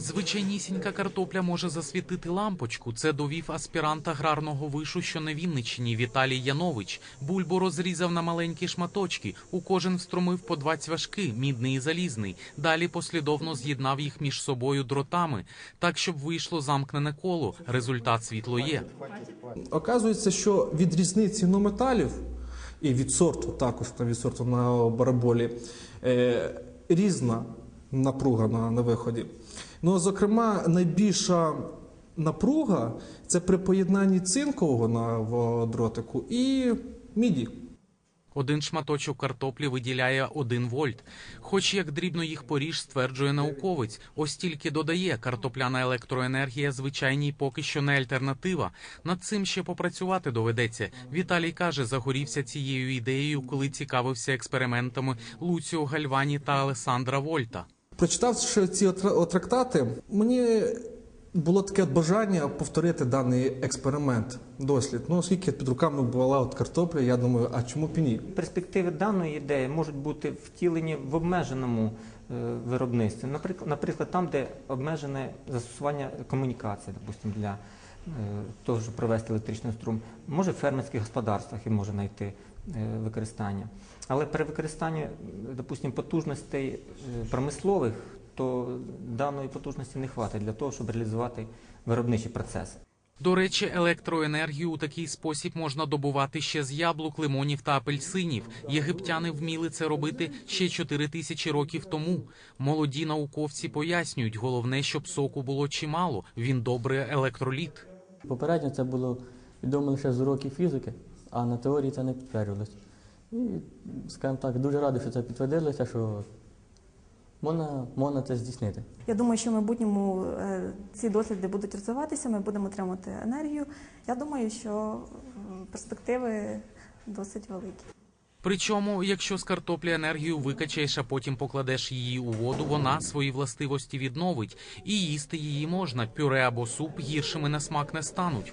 Звичайнісінька картопля може засвітити лампочку. Це довів аспірант аграрного вишу, що на Вінниччині Віталій Янович. Бульбу розрізав на маленькі шматочки. У кожен встромив по два цвяшки, мідний і залізний. Далі послідовно з'єднав їх між собою дротами, так щоб вийшло замкнене коло. Результат світло є. Оказується, що від різниці нометалів і від сорту, також там від сорту на бараболі, е, різна напруга на, на виході. Ну, зокрема, найбільша напруга це при поєднанні цинкового на в дротику і міді. Один шматочок картоплі виділяє 1 вольт. Хоч як дрібно їх поріж, стверджує науковець. Ось тільки додає, картопляна електроенергія звичайній поки що не альтернатива. Над цим ще попрацювати доведеться. Віталій каже, загорівся цією ідеєю, коли цікавився експериментами Луціо Гальвані та Алесандра Вольта. Прочитавши ці трактати, мені було таке бажання повторити даний експеримент, дослід. Ну, оскільки під руками була от картопля, я думаю, а чому б ні? Перспективи даної ідеї можуть бути втілені в обмеженому е, виробництві. Наприклад, наприклад, там, де обмежене застосування комунікації, допустимо, для е, того, щоб провести електричний струм, може в фермерських господарствах і може знайти використання. Але при використанні, е, допустимо, потужностей е, промислових, то даної потужності не хватить для того, щоб реалізувати виробничий процес. До речі, електроенергію у такий спосіб можна добувати ще з яблук, лимонів та апельсинів. Єгиптяни вміли це робити ще 4 тисячі років тому. Молоді науковці пояснюють, головне, щоб соку було чимало. Він добре електроліт. Попередньо це було відомо лише з уроків фізики, а на теорії це не підтверджувалось. І, скажімо так, дуже радий, що це підтвердилося, що можна, можна це здійснити. Я думаю, що в майбутньому е, ці досліди будуть розвиватися, ми будемо отримати енергію. Я думаю, що е, перспективи досить великі. Причому, якщо з картоплі енергію викачаєш, а потім покладеш її у воду, вона свої властивості відновить, і їсти її можна. Пюре або суп гіршими на смак не стануть.